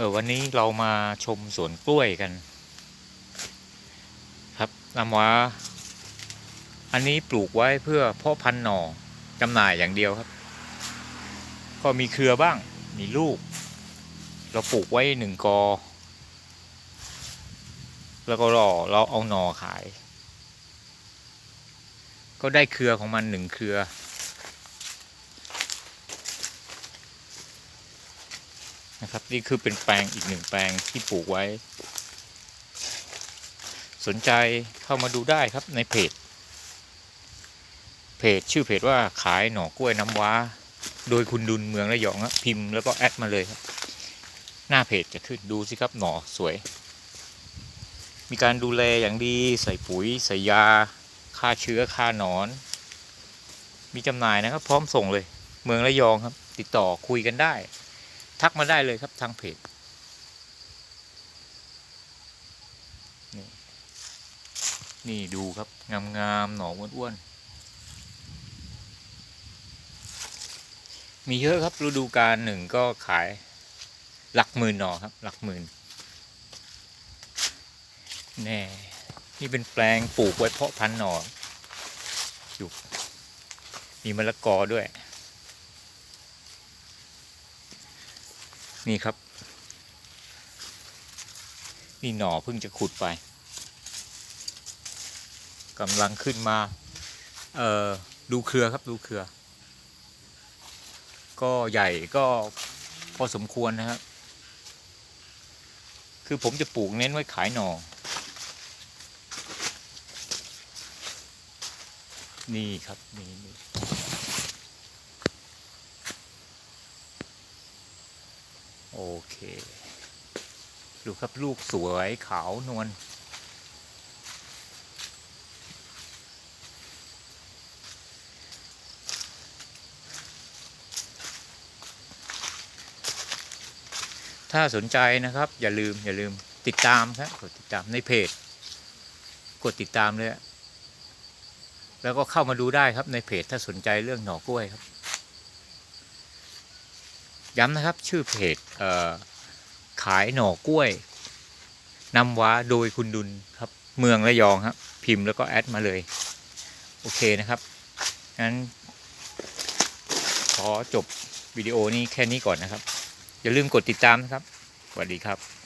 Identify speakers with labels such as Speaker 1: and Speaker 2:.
Speaker 1: เออวันนี้เรามาชมสวนกล้วยกัน ครับนำว่าอันนี้ปลูกไว้เพื่อเพาะพันธุ์หน่อจำหน่ายอย่างเดียวครับ ก็มีเครือบ้าง มีลูก เราปลูกไว้หนึ่งกอ แล้วก็รอเราเอาหน่อขาย ก็ได้เครือของมันหนึ่งเครือ นะครับ นี่คือเป็นแปลงอีกหนึ่งแปลงที่ปลูกไว้ สนใจเข้ามาดูได้ครับในเพจ เพจชื่อเพจว่าขายหน่อกล้วยน้ำว้า โดยคุณดุลเมืองระยองครับพิมพ์แล้วก็แอดมาเลยครับ หน้าเพจจะขึ้นดูสิครับหน่อสวย มีการดูแลอย่างดีใส่ปุ๋ยใส่ยาฆ่าเชื้อฆ่าหนอน มีจำหน่ายนะครับ พร้อมส่งเลย เมืองระยองครับ ติดต่อคุยกันได้ ทักมาได้เลยครับทางเพจนี่นี่ดูครับงามๆหน่ออ้วนๆมีเยอะครับฤดูกาลหนึ่งก็ขายหลักหมื่นหน่อครับ หลักหมื่นแน่นี่เป็นแปลงปลูกไว้เพาะพันธุ์หน่ออยู่มีมะละกอด้วย นี่ครับ นี่หน่อเพิ่งจะขุดไปกำลังขึ้นมา เอ่อ ดูเครือครับดูเครือ ก็ใหญ่ก็พอสมควรนะครับ คือผมจะปลูกเน้นไว้ขายหน่อ นี่ครับ นี่นี่ โอเค ดูครับลูกสวยขาวนวลถ้าสนใจนะครับ อย่าลืมอย่าลืมติดตามครับกดติดตามในเพจ กดติดตามเลยแล้วก็เข้ามาดูได้ครับในเพจถ้าสนใจเรื่องหน่อกล้วยครับ ย้ำนะครับชื่อเพจเขายหน่อกล้วยนำว้าโดยคุณดุลครับเมืองระยองครับพิมพ์แล้วก็แอดมาเลย โอเคนะครับงั้นขอจบวิดีโอนี้แค่นี้ก่อนนะครับ อย่าลืมกดติดตามนะครับ สวัสดีครับ